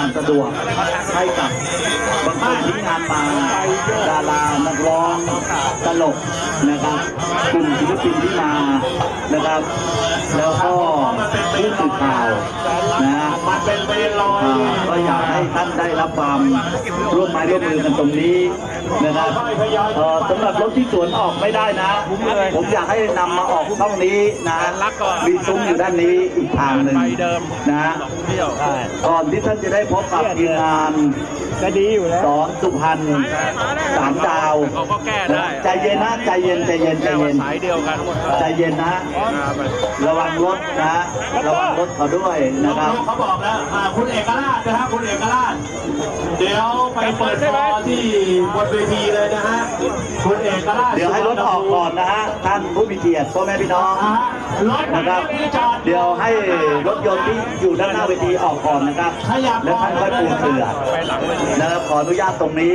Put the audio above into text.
ความสะดวกให้กับบางคนที่งานมาดารานักร้องตลกนะครับกลุ่มศิลปินที่มานะครับ แล้วก็ผู้สื่อข่าว ก็อยากให้ท่านได้รับความร่วมไม้ร่วมมือกันตรงนี้นะครับเอ่อสำหรับรถที่สวนออกไม่ได้นะ ผมอยากให้นำมาออกช่องนี้นะมีซุ้มอยู่ด้านนี้อีกทางหนึ่งนะเที่ยวก่อนที่ท่านจะได้พบกับทีมงานก็ดีอยู่แล้วสอนสุพรรณสามดาวเขาก็แก้ได้ใจเย็นนะใจเย็นใจเย็นใจแก้ว่าเย็นสายเดียวกันใจเย็นนะ ระวังรถนะ ระวังรถเขาด้วยนะครับเขาบอกแล้วอ่าคุณเอกราชนะฮะคุณเอกราช เดี๋ยวไปเปิดคอที่บนเวทีเลยนะฮะคุณเอกราชเดี๋ยวให้รถออกก่อนนะฮะท่านผู้มีเกียรติพ่อแม่พี่น้องนะฮะรถนะครับไม่จอดเดี๋ยวให้รถยนต์ที่อยู่ด้านหน้าเวทีออกก่อนนะครับ ขยับแล้วท่านค่อยปูเสือไปหลังเลยนะครับขออนุญาตตรงนี้